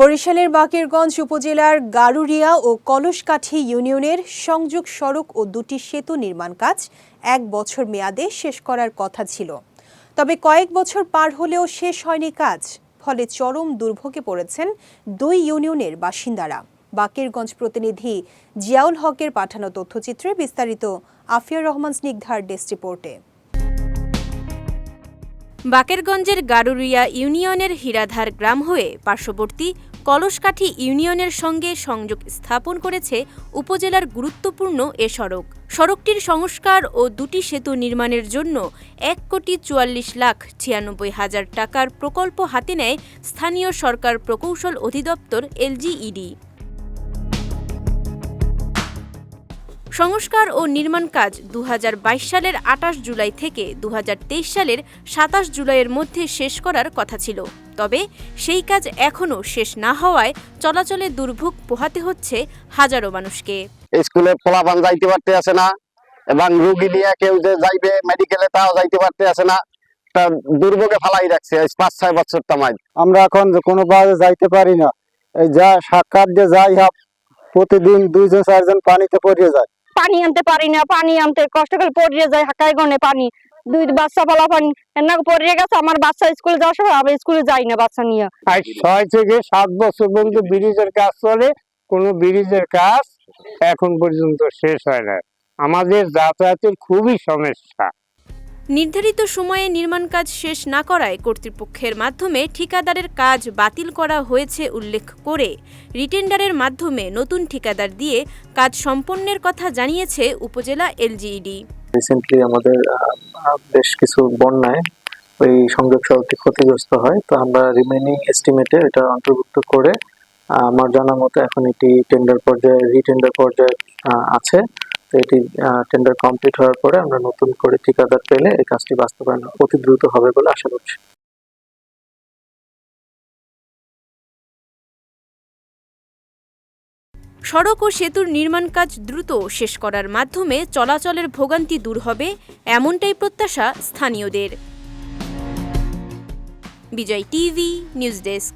বরিশালের বাকেরগঞ্জ উপজেলার গারুরিয়া ও কলসকাঠি ইউনিয়নের সংযোগ সড়ক ও দুটি সেতু নির্মাণ কাজ এক বছর মেয়াদে শেষ করার কথা ছিল। তবে কয়েক বছর পার হলেও শেষ হয়নি কাজ, ফলে চরম দুর্ভোগে পড়েছেন দুই ইউনিয়নের বাসিন্দারা। বাকেরগঞ্জ প্রতিনিধি জিয়াউল হকের পাঠানো তথ্যচিত্রে বিস্তারিত আফিয়া রহমান স্নিগ্ধার ডেস্ক রিপোর্টে। বাকেরগঞ্জের গারুরিয়া ইউনিয়নের হীরাধার গ্রাম হয়ে পার্শ্ববর্তী কলসকাঠি ইউনিয়নের সঙ্গে সংযোগ স্থাপন করেছে উপজেলার গুরুত্বপূর্ণ এ সড়ক। সড়কটির সংস্কার ও দুটি সেতু নির্মাণের জন্য এক কোটি চুয়াল্লিশ লাখ ছিয়ানব্বই হাজার টাকার প্রকল্প হাতে নেয় স্থানীয় সরকার প্রকৌশল অধিদপ্তর এলজিইডি। সংস্কার ও নির্মাণ কাজ দু হাজার বাইশ সালের আটাশ জুলাই থেকে দুহাজার তেইশ সালের সাতাশ জুলাইয়ের মধ্যে শেষ করার কথা ছিল। তবে সেই কাজ এখনও শেষ না হওয়ায় চলাচলে দুর্ভোগ পোহাতে হচ্ছে হাজারো মানুষকে। স্কুলে পোলাপান যাইতে পারতে আছে না এবং রুগী নিয়ে কেউ যে যাইবে মেডিকেলে তাও যাইতে পারতে আছে না। তা দুর্ভোগে ফালাই রাখছে পাঁচ ছয় বছর তামাই আমরা এখন কোনো বাজে যাইতে পারি না। এই যা সাক্ষাৎ যে যাই প্রতিদিন দুইজন চারজন পানিতে পড়িয়ে যায়। পানি আনতে পারি না, পানি আনতে কষ্ট করে পড়িয়ে যায় হাকাই গনে পানি। দুই বাচ্চা পালা পানি এনাকে পড়িয়ে গেছে, আমার বাচ্চা স্কুলে যাওয়া সময় আমি স্কুলে যাই না বাচ্চা নিয়ে। আর ছয় থেকে সাত বছর পর্যন্ত ব্রিজের কাজ চলে, কোনো ব্রিজের কাজ এখন পর্যন্ত শেষ হয় না। আমাদের যাতায়াতের খুবই সমস্যা। নির্ধারিত সময়ে নির্মাণ কাজ শেষ না করায় কর্তৃপক্ষের মাধ্যমে ঠিকাদারের কাজ বাতিল করা হয়েছে উল্লেখ করে রিটেন্ডারের মাধ্যমে নতুন ঠিকাদার দিয়ে কাজ সম্পন্নের কথা জানিয়েছে উপজেলা এলজিইডি। রিসেন্টলি আমাদের বেশ কিছু বন্যায় ওই সংযোগ সড়কটি ক্ষতিগ্রস্ত হয়, তো আমরা রিমেইনিং এস্টিমেটে এটা অন্তর্ভুক্ত করে আমার জানা মতো এখন এটি টেন্ডার পর্যায়ে রিটেন্ডার পর্যায়ে আছে। এটি টেন্ডার কমপ্লিট হওয়ার পরে আমরা নতুন করে ঠিকাদার পেলে এই কাজটি বাস্তবায়ন অতি দ্রুত হবে বলে আশা করছি। সড়ক ও সেতুর নির্মাণ কাজ দ্রুত শেষ করার মাধ্যমে চলাচলের ভোগান্তি দূর হবে এমনটাই প্রত্যাশা স্থানীয়দের। Bijoy TV, news desk.